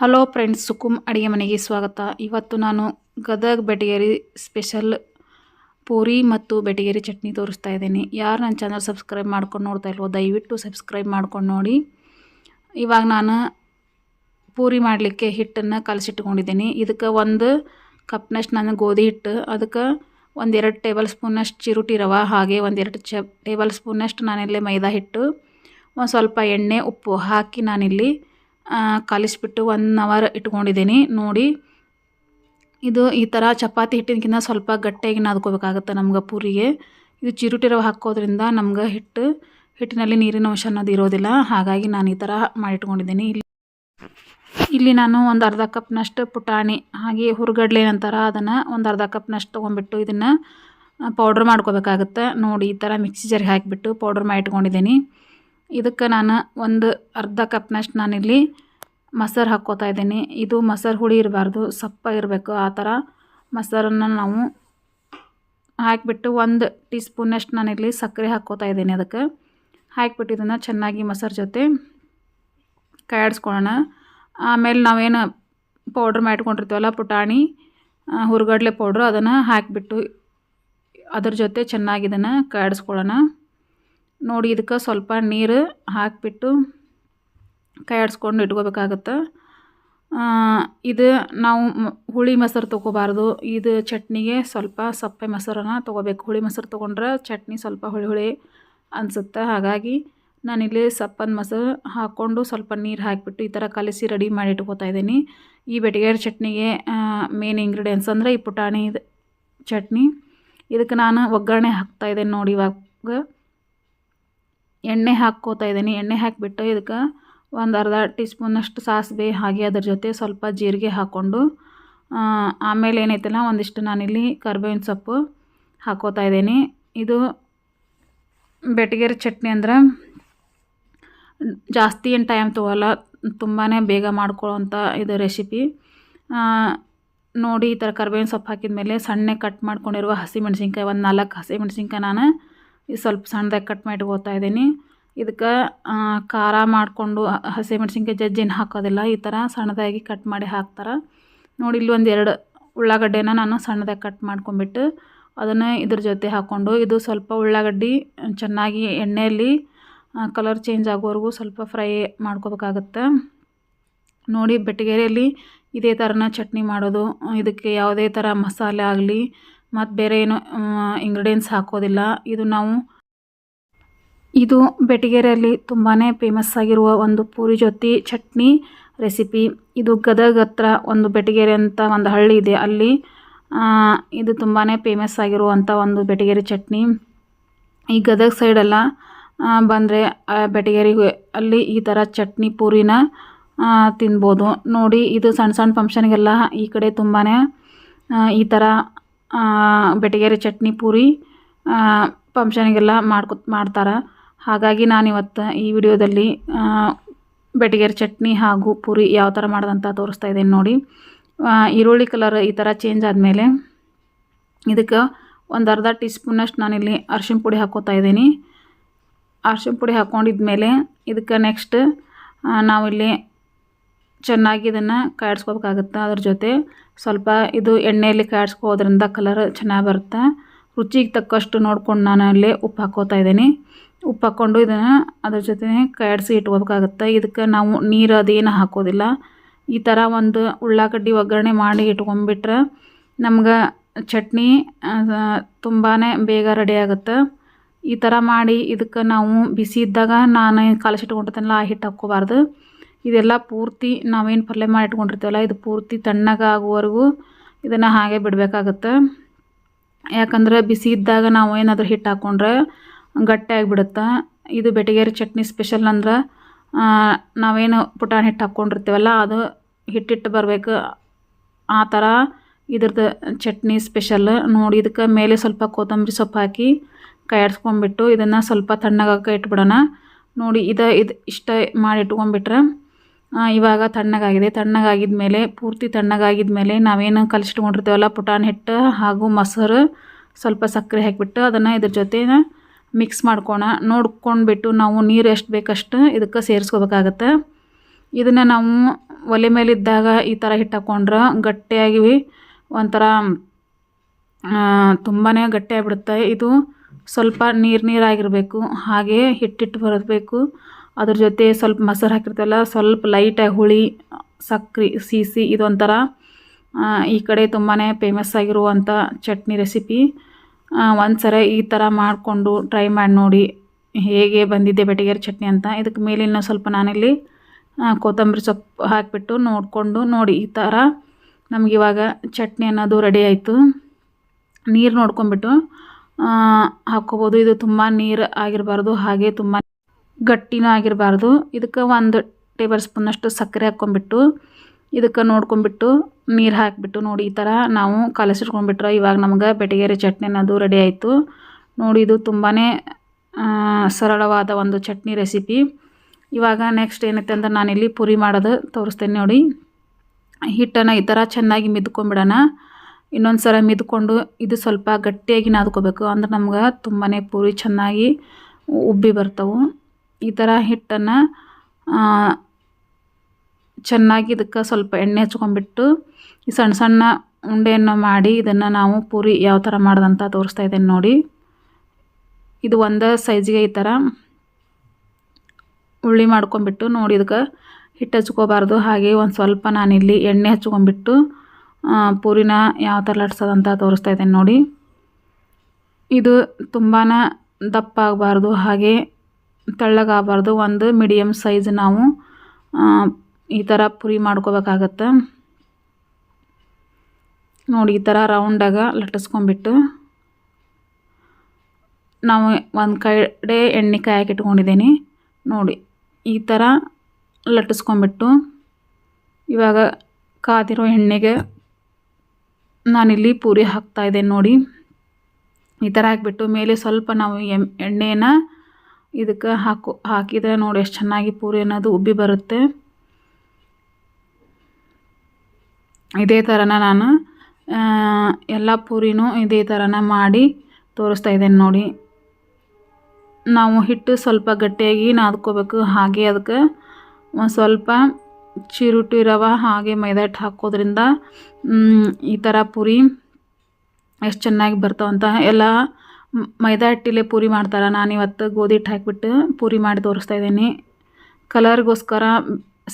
Hello friends, ಸುಕುಮ್ ಅಡುಗೆ ಮನೆಗೆ ಸ್ವಾಗತ. ಇವತ್ತು ನಾನು ಗದಗ ಬೆಟಗೇರಿ ಸ್ಪೆಷಲ್ ಪೂರಿ ಮತ್ತು ಬೆಟಗೇರಿ ಚಟ್ನಿ ತೋರಿಸ್ತಾ ಇದ್ದೀನಿ. ಯಾರು ನನ್ನ ಚಾನಲ್ ಸಬ್ಸ್ಕ್ರೈಬ್ ಮಾಡ್ಕೊಂಡು ನೋಡ್ತಾ ಇಲ್ವೋ, ದಯವಿಟ್ಟು ಸಬ್ಸ್ಕ್ರೈಬ್ ಮಾಡ್ಕೊಂಡು ನೋಡಿ. ಇವಾಗ ನಾನು ಪೂರಿ ಮಾಡಲಿಕ್ಕೆ ಹಿಟ್ಟನ್ನು ಕಲಸಿಟ್ಕೊಂಡಿದ್ದೀನಿ. ಇದಕ್ಕೆ ಒಂದು ಕಪ್ನಷ್ಟು ನಾನು ಗೋಧಿ ಹಿಟ್ಟು, ಅದಕ್ಕೆ ಒಂದೆರಡು ಟೇಬಲ್ ಸ್ಪೂನಷ್ಟು ಚಿರುಟಿ ರವೆ, ಹಾಗೆ ಒಂದೆರಡು ಚ ಟೇಬಲ್ ಸ್ಪೂನಷ್ಟು ನಾನಿಲ್ಲಿ ಮೈದಾ ಹಿಟ್ಟು, ಒಂದು ಸ್ವಲ್ಪ ಎಣ್ಣೆ, ಉಪ್ಪು ಹಾಕಿ ನಾನಿಲ್ಲಿ ಕಲಿಸ್ಬಿಟ್ಟು ಒನ್ ಅವರ್ ಇಟ್ಕೊಂಡಿದ್ದೀನಿ. ನೋಡಿ, ಇದು ಈ ಥರ ಚಪಾತಿ ಹಿಟ್ಟಿನಕಿಂತ ಸ್ವಲ್ಪ ಗಟ್ಟಿಯಾಗಿ ನಾದ್ಕೋಬೇಕಾಗುತ್ತೆ ನಮ್ಗೆ ಪೂರಿಗೆ. ಇದು ಚಿರುಟಿ ರವೆ ಹಾಕೋದ್ರಿಂದ ನಮ್ಗೆ ಹಿಟ್ಟು, ಹಿಟ್ಟಿನಲ್ಲಿ ನೀರಿನ ಅಂಶ ಅನ್ನೋದು ಇರೋದಿಲ್ಲ. ಹಾಗಾಗಿ ನಾನು ಈ ಥರ ಮಾಡಿಟ್ಕೊಂಡಿದ್ದೀನಿ. ಇಲ್ಲಿ ಇಲ್ಲಿ ನಾನು ಒಂದು ಅರ್ಧ ಕಪ್ನಷ್ಟು ಪುಟಾಣಿ, ಹಾಗೆ ಹುರುಗಡ್ಲೆ ನಂತರ ಅದನ್ನು ಒಂದು ಅರ್ಧ ಕಪ್ನಷ್ಟು ತೊಗೊಂಡ್ಬಿಟ್ಟು ಇದನ್ನು ಪೌಡ್ರ್ ಮಾಡ್ಕೋಬೇಕಾಗುತ್ತೆ. ನೋಡಿ, ಈ ಥರ ಮಿಕ್ಸಿ ಜರಿಗೆ ಹಾಕಿಬಿಟ್ಟು ಪೌಡ್ರ್ ಮಾಡಿ ಇಟ್ಕೊಂಡಿದ್ದೀನಿ. ಇದಕ್ಕೆ ನಾನು ಒಂದು ಅರ್ಧ ಕಪ್ನಷ್ಟು ನಾನಿಲ್ಲಿ ಮೊಸರು ಹಾಕ್ಕೋತಾ ಇದ್ದೀನಿ. ಇದು ಮೊಸರು ಹುಳಿ ಇರಬಾರ್ದು, ಸಪ್ಪ ಇರಬೇಕು ಆ ಥರ. ಮೊಸರನ್ನು ನಾವು ಹಾಕಿಬಿಟ್ಟು ಒಂದು ಟೀ ಸ್ಪೂನಷ್ಟು ನಾನಿಲ್ಲಿ ಸಕ್ಕರೆ ಹಾಕ್ಕೋತಾ ಇದ್ದೀನಿ ಅದಕ್ಕೆ. ಹಾಕಿಬಿಟ್ಟು ಇದನ್ನು ಚೆನ್ನಾಗಿ ಮೊಸರು ಜೊತೆ ಕಾಯಾಡಿಸ್ಕೊಳ್ಳೋಣ. ಆಮೇಲೆ ನಾವೇನು ಪೌಡ್ರ್ ಮಾಡಿಕೊಂಡಿರ್ತೀವಲ್ಲ ಪುಟಾಣಿ ಹುರುಗಡಲೆ ಪೌಡ್ರು ಅದನ್ನು ಹಾಕಿಬಿಟ್ಟು ಅದ್ರ ಜೊತೆ ಚೆನ್ನಾಗಿ ಇದನ್ನು ಕಾಯಿಡ್ಸ್ಕೊಳ್ಳೋಣ. ನೋಡಿ ಇದಕ್ಕೆ ಸ್ವಲ್ಪ ನೀರು ಹಾಕಿಬಿಟ್ಟು ಕೈಯಾಡಿಸ್ಕೊಂಡು ಇಟ್ಕೋಬೇಕಾಗತ್ತೆ. ಇದು ನಾವು ಹುಳಿ ಮೊಸರು ತೊಗೋಬಾರ್ದು. ಇದು ಚಟ್ನಿಗೆ ಸ್ವಲ್ಪ ಸಪ್ಪೆ ಮೊಸರನ್ನ ತೊಗೋಬೇಕು. ಹುಳಿ ಮೊಸರು ತೊಗೊಂಡ್ರೆ ಚಟ್ನಿ ಸ್ವಲ್ಪ ಹುಳಿ ಹುಳಿ ಅನಿಸುತ್ತೆ. ಹಾಗಾಗಿ ನಾನಿಲ್ಲಿ ಸಪ್ಪನ ಮೊಸರು ಹಾಕ್ಕೊಂಡು ಸ್ವಲ್ಪ ನೀರು ಹಾಕಿಬಿಟ್ಟು ಈ ಥರ ಕಲಸಿ ರೆಡಿ ಮಾಡಿ ಇಟ್ಕೋತಾ ಇದ್ದೀನಿ. ಈ ಬೆಟ್ಟಗೇರ ಚಟ್ನಿಗೆ ಮೇನ್ ಇಂಗ್ರೀಡಿಯೆಂಟ್ಸ್ ಅಂದರೆ ಈ ಪುಟಾಣಿ ಚಟ್ನಿ. ಇದಕ್ಕೆ ನಾನು ಒಗ್ಗರಣೆ ಹಾಕ್ತಾಯಿದ್ದೇನೆ ನೋಡಿ ಇವಾಗ. ಎಣ್ಣೆ ಹಾಕ್ಕೋತಾ ಇದ್ದೀನಿ. ಎಣ್ಣೆ ಹಾಕಿಬಿಟ್ಟು ಇದಕ್ಕೆ ಒಂದು ಅರ್ಧ ಟೀ ಸ್ಪೂನಷ್ಟು ಸಾಸಿವೆ, ಹಾಗೆ ಅದ್ರ ಜೊತೆ ಸ್ವಲ್ಪ ಜೀರಿಗೆ ಹಾಕ್ಕೊಂಡು ಆಮೇಲೆ ಏನೈತಲ್ಲ, ಒಂದಿಷ್ಟು ನಾನಿಲ್ಲಿ ಕರ್ಬೇವಿನ ಸೊಪ್ಪು ಹಾಕ್ಕೋತಾ ಇದ್ದೀನಿ. ಇದು ಬೆಟಗೇರಿ ಚಟ್ನಿ ಅಂದ್ರೆ ಜಾಸ್ತಿ ಏನು ಟೈಮ್ ತೊಗೊಲ್ಲ ತುಂಬಾ ಬೇಗ ಮಾಡ್ಕೊಳ್ಳೋಂಥ ಇದು ರೆಸಿಪಿ ನೋಡಿ ಈ ಥರ ಕರ್ಬೇವಿನ ಸೊಪ್ಪು ಹಾಕಿದ ಮೇಲೆ ಸಣ್ಣ ಕಟ್ ಮಾಡ್ಕೊಂಡಿರುವ ಹಸಿಮೆಣ್ಸಿನ್ಕಾಯಿ ಒಂದು ನಾಲ್ಕು ಹಸಿಮೆಣ್ಸಿನ್ಕಾಯಿ ನಾನು ಇದು ಸ್ವಲ್ಪ ಸಣ್ಣದಾಗಿ ಕಟ್ ಮಾಡಿ ಇಟ್ಕೋತಾ ಇದ್ದೀನಿ. ಇದಕ್ಕೆ ಖಾರ ಮಾಡಿಕೊಂಡು ಹಸಿಮೆಣ್ಸಿನ್ಕಾಯಿ ಜಜ್ಜಿನ ಹಾಕೋದಿಲ್ಲ. ಈ ಥರ ಸಣ್ಣದಾಗಿ ಕಟ್ ಮಾಡಿ ಹಾಕ್ತಾರೆ. ನೋಡಿ, ಇಲ್ಲಿ ಒಂದು ಎರಡು ಉಳ್ಳಾಗಡ್ಡೆನ ನಾನು ಸಣ್ಣದಾಗಿ ಕಟ್ ಮಾಡ್ಕೊಂಬಿಟ್ಟು ಅದನ್ನು ಇದ್ರ ಜೊತೆ ಹಾಕ್ಕೊಂಡು ಇದು ಸ್ವಲ್ಪ ಉಳ್ಳಾಗಡ್ಡಿ ಚೆನ್ನಾಗಿ ಎಣ್ಣೆಯಲ್ಲಿ ಕಲರ್ ಚೇಂಜ್ ಆಗೋವರೆಗೂ ಸ್ವಲ್ಪ ಫ್ರೈ ಮಾಡ್ಕೋಬೇಕಾಗತ್ತೆ. ನೋಡಿ ಬೆಟಗೇರಿಯಲ್ಲಿ ಇದೇ ಥರನ ಚಟ್ನಿ ಮಾಡೋದು, ಇದಕ್ಕೆ ಯಾವುದೇ ಥರ ಮಸಾಲೆ ಆಗಲಿ ಮತ್ತು ಬೇರೆ ಏನು ಇಂಗ್ರೀಡಿಯೆಂಟ್ಸ್ ಹಾಕೋದಿಲ್ಲ. ಇದು ನಾವು, ಇದು ಬೆಟಗೇರಿಯಲ್ಲಿ ತುಂಬಾ ಫೇಮಸ್ ಆಗಿರುವ ಒಂದು ಪೂರಿ ಜೊತೆ, ಚಟ್ನಿ ರೆಸಿಪಿ ಇದು ಗದಗ ಹತ್ರ ಒಂದು ಬೆಟಗೇರಿ ಅಂತ ಒಂದು ಹಳ್ಳಿ ಇದೆ. ಅಲ್ಲಿ ಇದು ತುಂಬಾ ಫೇಮಸ್ ಆಗಿರುವಂಥ ಒಂದು ಬೆಟಗೇರಿ ಚಟ್ನಿ. ಈ ಗದಗ ಸೈಡೆಲ್ಲ ಬಂದರೆ ಬೆಟಗೇರಿ ಅಲ್ಲಿ ಈ ಥರ ಚಟ್ನಿ ಪೂರಿನ ತಿನ್ಬೋದು. ನೋಡಿ, ಇದು ಸಣ್ಣ ಸಣ್ಣ ಫಂಕ್ಷನ್ಗೆಲ್ಲ ಈ ಕಡೆ ತುಂಬಾ ಈ ಥರ ಬೆಟಗೇರಿ ಚಟ್ನಿ ಪೂರಿ ಫಂಕ್ಷನ್ಗೆಲ್ಲ ಮಾಡ್ಕೊ, ಮಾಡ್ತಾರೆ. ಹಾಗಾಗಿ ನಾನು ಇವತ್ತು ಈ ವಿಡಿಯೋದಲ್ಲಿ ಬೆಟ್ಟಿಗೆರೆ ಬೆಟಗೇರಿ ಚಟ್ನಿ ಹಾಗೂ ಪೂರಿ ಯಾವ ಥರ ಮಾಡೋದಂತ ತೋರಿಸ್ತಾ ಇದ್ದೀನಿ ನೋಡಿ. ಈರುಳ್ಳಿ ಕಲರ್ ಈ ಥರ ಚೇಂಜ್ ಆದಮೇಲೆ ಇದಕ್ಕೆ ಒಂದು ಅರ್ಧ ಟೀ ಸ್ಪೂನಷ್ಟು ನಾನಿಲ್ಲಿ ಅರ್ಶಿಣ ಪುಡಿ ಹಾಕೋತಾ ಇದ್ದೀನಿ. ಅರ್ಶಿಣ ಪುಡಿ ಹಾಕ್ಕೊಂಡಿದ್ಮೇಲೆ ಇದಕ್ಕೆ ನೆಕ್ಸ್ಟ್ ನಾವಿಲ್ಲಿ ಚೆನ್ನಾಗಿ ಇದನ್ನು ಕಾಯಿಸ್ಕೋಬೇಕಾಗುತ್ತೆ ಅದ್ರ ಜೊತೆ ಸ್ವಲ್ಪ ಇದು ಎಣ್ಣೆಯಲ್ಲಿ ಕಾಯಿಸ್ಕೋದ್ರಿಂದ ಕಲರ್ ಚೆನ್ನಾಗಿ ಬರುತ್ತೆ. ರುಚಿಗೆ ತಕ್ಕಷ್ಟು ನೋಡ್ಕೊಂಡು ನಾನು ಅಲ್ಲಿ ಉಪ್ಪು ಹಾಕೋತಾ ಇದ್ದೀನಿ. ಉಪ್ಪು ಹಾಕ್ಕೊಂಡು ಇದನ್ನು ಅದ್ರ ಜೊತೆ ಕಾಯಿಸಿ ಇಟ್ಕೋಬೇಕಾಗುತ್ತೆ. ಇದಕ್ಕೆ ನಾವು ನೀರು ಅದೇನು ಹಾಕೋದಿಲ್ಲ. ಈ ಥರ ಒಂದು ಉಳ್ಳಾಗಡ್ಡಿ ಒಗ್ಗರಣೆ ಮಾಡಿ ಇಟ್ಕೊಂಬಿಟ್ರೆ ನಮ್ಗೆ ಚಟ್ನಿ ತುಂಬಾ ಬೇಗ ರೆಡಿ ಆಗುತ್ತೆ. ಈ ಥರ ಮಾಡಿ ಇದಕ್ಕೆ ನಾವು ಬಿಸಿ ಇದ್ದಾಗ ನಾನು ಕಲಸಿಟ್ಕೊಂಡಿರ್ತೀನಲ್ಲ ಆ ಹಿಟ್ಟು ಹಾಕ್ಕೋಬಾರ್ದು. ಇದೆಲ್ಲ ಪೂರ್ತಿ ನಾವೇನು ಪಲ್ಯ ಮಾಡಿ ಇಟ್ಕೊಂಡಿರ್ತೀವಲ್ಲ ಇದು ಪೂರ್ತಿ ತಣ್ಣಗಾಗುವವರೆಗೂ ಇದನ್ನು ಹಾಗೆ ಬಿಡಬೇಕಾಗತ್ತೆ. ಯಾಕಂದ್ರೆ ಬಿಸಿ ಇದ್ದಾಗ ನಾವು ಏನಾದರೂ ಹಿಟ್ಟು ಹಾಕ್ಕೊಂಡ್ರೆ ಗಟ್ಟಿ ಆಗಿಬಿಡುತ್ತೆ. ಇದು ಬೆಟಗೇರಿ ಚಟ್ನಿ ಸ್ಪೆಷಲ್ ಅಂದ್ರೆ ನಾವೇನು ಪುಟಾಣಿ ಹಿಟ್ಟು ಹಾಕ್ಕೊಂಡಿರ್ತೀವಲ್ಲ ಅದು ಹಿಟ್ಟಿಟ್ಟು ಬರಬೇಕು. ಆ ಥರ ಇದ್ರದ್ದು ಚಟ್ನಿ ಸ್ಪೆಷಲ್. ನೋಡಿ, ಇದಕ್ಕೆ ಮೇಲೆ ಸ್ವಲ್ಪ ಕೊತ್ತಂಬರಿ ಸೊಪ್ಪು ಹಾಕಿ ಕೈಯಾಡಿಸ್ಕೊಂಬಿಟ್ಟು ಇದನ್ನು ಸ್ವಲ್ಪ ತಣ್ಣಗಾಕ ಇಟ್ಬಿಡೋಣ. ನೋಡಿ, ಇದು ಇದು ಇಷ್ಟ ಮಾಡಿ ಇಟ್ಕೊಂಡ್ಬಿಟ್ರೆ ಇವಾಗ ತಣ್ಣಗಾಗಿದೆ. ತಣ್ಣಗಾಗಿದ ಮೇಲೆ ಪೂರ್ತಿ ತಣ್ಣಗಾಗಿದ ಮೇಲೆ ನಾವೇನು ಕಲಿಸಿಟ್ಕೊಂಡಿರ್ತೀವಲ್ಲ ಪುಟಾಣಿ ಹಿಟ್ಟು ಹಾಗೂ ಮೊಸರು ಸ್ವಲ್ಪ ಸಕ್ಕರೆ ಹಾಕಿಬಿಟ್ಟು ಅದನ್ನು ಇದ್ರ ಜೊತೆ ಮಿಕ್ಸ್ ಮಾಡ್ಕೋಣ. ನೋಡ್ಕೊಂಡ್ಬಿಟ್ಟು ನಾವು ನೀರು ಎಷ್ಟು ಬೇಕಷ್ಟು ಇದಕ್ಕೆ ಸೇರಿಸ್ಕೋಬೇಕಾಗತ್ತೆ. ಇದನ್ನು ನಾವು ಒಲೆ ಮೇಲಿದ್ದಾಗ ಈ ಥರ ಹಿಟ್ಟು ಹಾಕ್ಕೊಂಡ್ರೆ ಗಟ್ಟಿಯಾಗಿ ಒಂಥರ ತುಂಬಾ ಗಟ್ಟಿಯಾಗಿಬಿಡುತ್ತೆ. ಇದು ಸ್ವಲ್ಪ ನೀರು ನೀರಾಗಿರಬೇಕು. ಹಾಗೆ ಹಿಟ್ಟಿಟ್ಟು ಬರಬೇಕು. ಅದ್ರ ಜೊತೆ ಸ್ವಲ್ಪ ಮೊಸರು ಹಾಕಿರ್ತಲ್ಲ ಸ್ವಲ್ಪ ಲೈಟಾಗಿ ಹುಳಿ, ಸಕ್ರೆ, ಸಿಸಿ ಇದೊಂಥರ ಈ ಕಡೆ ತುಂಬಾ ಫೇಮಸ್ ಆಗಿರುವಂಥ ಚಟ್ನಿ ರೆಸಿಪಿ ಒಂದು ಸರಿ ಈ ಥರ ಮಾಡಿಕೊಂಡು ಟ್ರೈ ಮಾಡಿ ನೋಡಿ ಹೇಗೆ ಬಂದಿದ್ದೆ ಬೆಟಗೇರಿ ಚಟ್ನಿ ಅಂತ. ಇದಕ್ಕೆ ಮೇಲೆ ಇನ್ನೂ ಸ್ವಲ್ಪ ನಾನಿಲ್ಲಿ ಕೊತ್ತಂಬರಿ ಸೊಪ್ಪು ಹಾಕಿಬಿಟ್ಟು ನೋಡಿಕೊಂಡು ನೋಡಿ ಈ ಥರ ನಮಗಿವಾಗ ಚಟ್ನಿ ಅನ್ನೋದು ರೆಡಿ ಆಯಿತು. ನೀರು ನೋಡ್ಕೊಂಬಿಟ್ಟು ಹಾಕ್ಕೋಬೋದು. ಇದು ತುಂಬ ನೀರು ಆಗಿರಬಾರ್ದು, ಹಾಗೆ ತುಂಬ ಗಟ್ಟಿನೂ ಆಗಿರಬಾರ್ದು. ಇದಕ್ಕೆ ಒಂದು ಟೇಬಲ್ ಸ್ಪೂನಷ್ಟು ಸಕ್ಕರೆ ಹಾಕ್ಕೊಂಬಿಟ್ಟು ಇದಕ್ಕೆ ನೋಡ್ಕೊಂಬಿಟ್ಟು ನೀರು ಹಾಕಿಬಿಟ್ಟು ನೋಡಿ ಈ ಥರ ನಾವು ಕಲಸಿಟ್ಕೊಂಡ್ಬಿಟ್ರೆ ಇವಾಗ ನಮ್ಗೆ ಬೆಟಗೇರಿ ಚಟ್ನಿ ಅನ್ನೋದು ರೆಡಿ ಆಯಿತು. ನೋಡಿ ಇದು ತುಂಬಾ ಸರಳವಾದ ಒಂದು ಚಟ್ನಿ ರೆಸಿಪಿ ಇವಾಗ ನೆಕ್ಸ್ಟ್ ಏನೈತೆ ಅಂದ್ರೆ ನಾನಿಲ್ಲಿ ಪುರಿ ಮಾಡೋದು ತೋರಿಸ್ತೇನೆ ನೋಡಿ. ಹಿಟ್ಟನ್ನು ಈ ಥರ ಚೆನ್ನಾಗಿ ಮಿದ್ಕೊಂಬಿಡೋಣ. ಇನ್ನೊಂದು ಸಲ ಮಿದ್ಕೊಂಡು ಇದು ಸ್ವಲ್ಪ ಗಟ್ಟಿಯಾಗಿ ನಾದ್ಕೋಬೇಕು. ಅಂದ್ರೆ ನಮ್ಗೆ ತುಂಬಾ ಪೂರಿ ಚೆನ್ನಾಗಿ ಉಬ್ಬಿ ಬರ್ತವೆ. ಈ ಥರ ಹಿಟ್ಟನ್ನು ಚೆನ್ನಾಗಿ ಇದಕ್ಕೆ ಸ್ವಲ್ಪ ಎಣ್ಣೆ ಹಚ್ಕೊಂಡ್ಬಿಟ್ಟು ಈ ಸಣ್ಣ ಸಣ್ಣ ಉಂಡೆಯನ್ನು ಮಾಡಿ ಇದನ್ನು ನಾವು ಪೂರಿ ಯಾವ ಥರ ಮಾಡ್ದಂತ ತೋರಿಸ್ತಾ ಇದ್ದೇನೆ ನೋಡಿ. ಇದು ಒಂದು ಸೈಜಿಗೆ ಈ ಥರ ಉಳ್ಳಿ ಮಾಡ್ಕೊಂಬಿಟ್ಟು ನೋಡಿ ಇದಕ್ಕೆ ಹಿಟ್ಟು ಹಚ್ಕೋಬಾರ್ದು. ಹಾಗೆ ಒಂದು ಸ್ವಲ್ಪ ನಾನಿಲ್ಲಿ ಎಣ್ಣೆ ಹಚ್ಕೊಂಬಿಟ್ಟು ಪೂರಿನ ಯಾವ ಥರ ಲಟ್ಸೋದಂತ ತೋರಿಸ್ತಾ ಇದ್ದೇನೆ ನೋಡಿ. ಇದು ತುಂಬಾ ದಪ್ಪ ಆಗಬಾರ್ದು. ಹಾಗೆ ತೆಳ್ಳಗಾಗಬಾರ್ದು ಒಂದು ಮೀಡಿಯಮ್ ಸೈಜ್ ನಾವು ಈ ಥರ ಪುರಿ ಮಾಡ್ಕೋಬೇಕಾಗತ್ತೆ. ನೋಡಿ, ಈ ಥರ ರೌಂಡಾಗ ಲಟ್ಟಿಸ್ಕೊಂಬಿಟ್ಟು ನಾವು ಒಂದು ಕಡೆ ಎಣ್ಣೆ ಕಾಯಕ್ಕೆ ಇಟ್ಕೊಂಡಿದ್ದೀನಿ. ನೋಡಿ, ಈ ಥರ ಲಟ್ಟಿಸ್ಕೊಂಬಿಟ್ಟು ಇವಾಗ ಕಾದಿರೋ ಎಣ್ಣೆಗೆ ನಾನಿಲ್ಲಿ ಪೂರಿ ಹಾಕ್ತಾಯಿದ್ದೇನೆ ನೋಡಿ. ಈ ಥರ ಹಾಕಿಬಿಟ್ಟು ಮೇಲೆ ಸ್ವಲ್ಪ ನಾವು ಎಂ, ಎಣ್ಣೆನ ಇದಕ್ಕೆ ಹಾಕು, ಹಾಕಿದರೆ ನೋಡಿ ಎಷ್ಟು ಚೆನ್ನಾಗಿ ಪೂರಿ ಅನ್ನೋದು ಉಬ್ಬಿ ಬರುತ್ತೆ. ಇದೇ ಥರನ ನಾನು ಎಲ್ಲ ಪೂರಿನೂ ಇದೇ ಥರನ ಮಾಡಿ ತೋರಿಸ್ತಾ ಇದ್ದೇನೆ ನೋಡಿ. ನಾವು ಹಿಟ್ಟು ಸ್ವಲ್ಪ ಗಟ್ಟಿಯಾಗಿ ನಾದ್ಕೋಬೇಕು, ಹಾಗೆ ಅದಕ್ಕೆ ಒಂದು ಸ್ವಲ್ಪ ಚಿರುಟು ರವೆ, ಹಾಗೆ ಮೈದಾ ಹಿಟ್ಟು ಹಾಕೋದ್ರಿಂದ ಈ ಥರ ಪೂರಿ ಎಷ್ಟು ಚೆನ್ನಾಗಿ ಬರ್ತಾವಂತ ಎಲ್ಲ ಮೈದಾ ಹಿಟ್ಟಿಲೆ ಪೂರಿ ಮಾಡ್ತಾರೆ. ಇವತ್ತು ಗೋಧಿ ಹಿಟ್ಟು ಹಾಕಿಬಿಟ್ಟು ಪೂರಿ ಮಾಡಿ ತೋರಿಸ್ತಾ ಇದ್ದೀನಿ. ಕಲರ್ಗೋಸ್ಕರ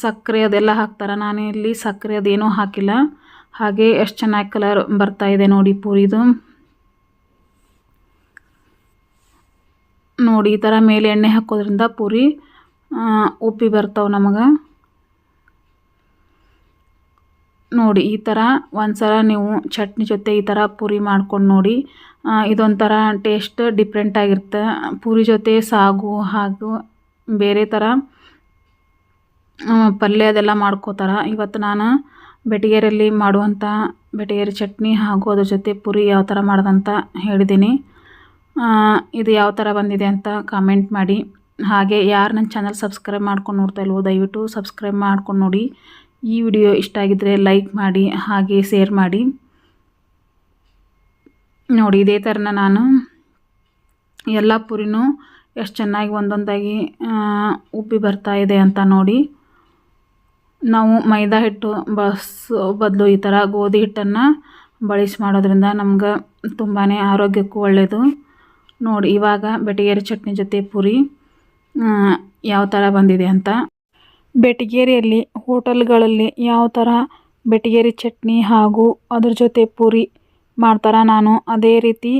ಸಕ್ಕರೆ ಅದೆಲ್ಲ ಹಾಕ್ತಾರೆ. ನಾನು ಇಲ್ಲಿ ಸಕ್ಕರೆ ಅದೇನೂ ಹಾಕಿಲ್ಲ. ಹಾಗೆ ಎಷ್ಟು ಚೆನ್ನಾಗಿ ಕಲರ್ ಬರ್ತಾ ಇದೆ ನೋಡಿ ಪೂರಿದು. ನೋಡಿ, ಈ ಥರ ಮೇಲೆ ಎಣ್ಣೆ ಹಾಕೋದ್ರಿಂದ ಪೂರಿ ಉಪ್ಪಿ ಬರ್ತಾವೆ ನಮಗೆ. ನೋಡಿ, ಈ ಥರ ಒಂದ್ಸಲ ನೀವು ಚಟ್ನಿ ಜೊತೆ ಈ ಥರ ಪೂರಿ ಮಾಡ್ಕೊಂಡು ನೋಡಿ. ಇದೊಂಥರ ಟೇಸ್ಟ್ ಡಿಫ್ರೆಂಟ್ ಆಗಿರುತ್ತೆ. ಪೂರಿ ಜೊತೆ ಸಾಗು, ಹಾಗೂ ಬೇರೆ ಥರ ಪಲ್ಯ ಅದೆಲ್ಲ ಮಾಡ್ಕೋತಾರೆ. ಇವತ್ತು ನಾನು ಬೆಟಗೇರಿಯಲ್ಲಿ ಮಾಡುವಂಥ ಬೆಟಗೇರಿ ಚಟ್ನಿ ಹಾಗೂ ಅದ್ರ ಜೊತೆ ಪೂರಿ ಯಾವ ಥರ ಮಾಡ್ದಂತ ಹೇಳಿದ್ದೀನಿ ಇದು ಯಾವ ಥರ ಬಂದಿದೆ ಅಂತ ಕಾಮೆಂಟ್ ಮಾಡಿ. ಹಾಗೆ ಯಾರು ನನ್ನ ಚಾನಲ್ ಸಬ್ಸ್ಕ್ರೈಬ್ ಮಾಡ್ಕೊಂಡು ನೋಡ್ತಾ ಇಲ್ವೋ ದಯವಿಟ್ಟು ಸಬ್ಸ್ಕ್ರೈಬ್ ಮಾಡ್ಕೊಂಡು ನೋಡಿ. ಈ ವಿಡಿಯೋ ಇಷ್ಟ ಆಗಿದ್ದರೆ ಲೈಕ್ ಮಾಡಿ, ಹಾಗೆ ಶೇರ್ ಮಾಡಿ. ನೋಡಿ, ಇದೇ ಥರನ ನಾನು ಎಲ್ಲ ಪುರಿನೂ ಎಷ್ಟು ಚೆನ್ನಾಗಿ ಒಂದೊಂದಾಗಿ ಉಬ್ಬಿ ಬರ್ತಾ ಇದೆ ಅಂತ ನೋಡಿ. ನಾವು ಮೈದಾ ಹಿಟ್ಟು ಬಸ್, ಬದಲು ಈ ಥರ ಗೋಧಿ ಹಿಟ್ಟನ್ನು ಬಳಸಿ ಮಾಡೋದ್ರಿಂದ ನಮ್ಗೆ ತುಂಬಾ ಆರೋಗ್ಯಕ್ಕೂ ಒಳ್ಳೆಯದು ನೋಡಿ, ಇವಾಗ ಬೆಟಗೇರಿ ಚಟ್ನಿ ಜೊತೆ ಪುರಿ ಯಾವ ಥರ ಬಂದಿದೆ ಅಂತ. ಬೆಟಗೇರಿಯಲ್ಲಿ, ಹೋಟೆಲ್ಗಳಲ್ಲಿ ಯಾವ ಥರ ಬೆಟಗೇರಿ ಚಟ್ನಿ ಹಾಗೂ ಅದ್ರ ಜೊತೆ ಪೂರಿ ಮಾಡ್ತಾರೆ ನಾನು, ಅದೇ ರೀತಿ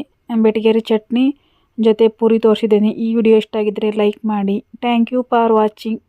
ಬೆಟಗೇರಿ ಚಟ್ನಿ ಜೊತೆ ಪೂರಿ ತೋರಿಸಿದ್ದೀನಿ. ಈ ವಿಡಿಯೋ ಇಷ್ಟ ಆಗಿದ್ದರೆ ಲೈಕ್ ಮಾಡಿ. Thank you for watching.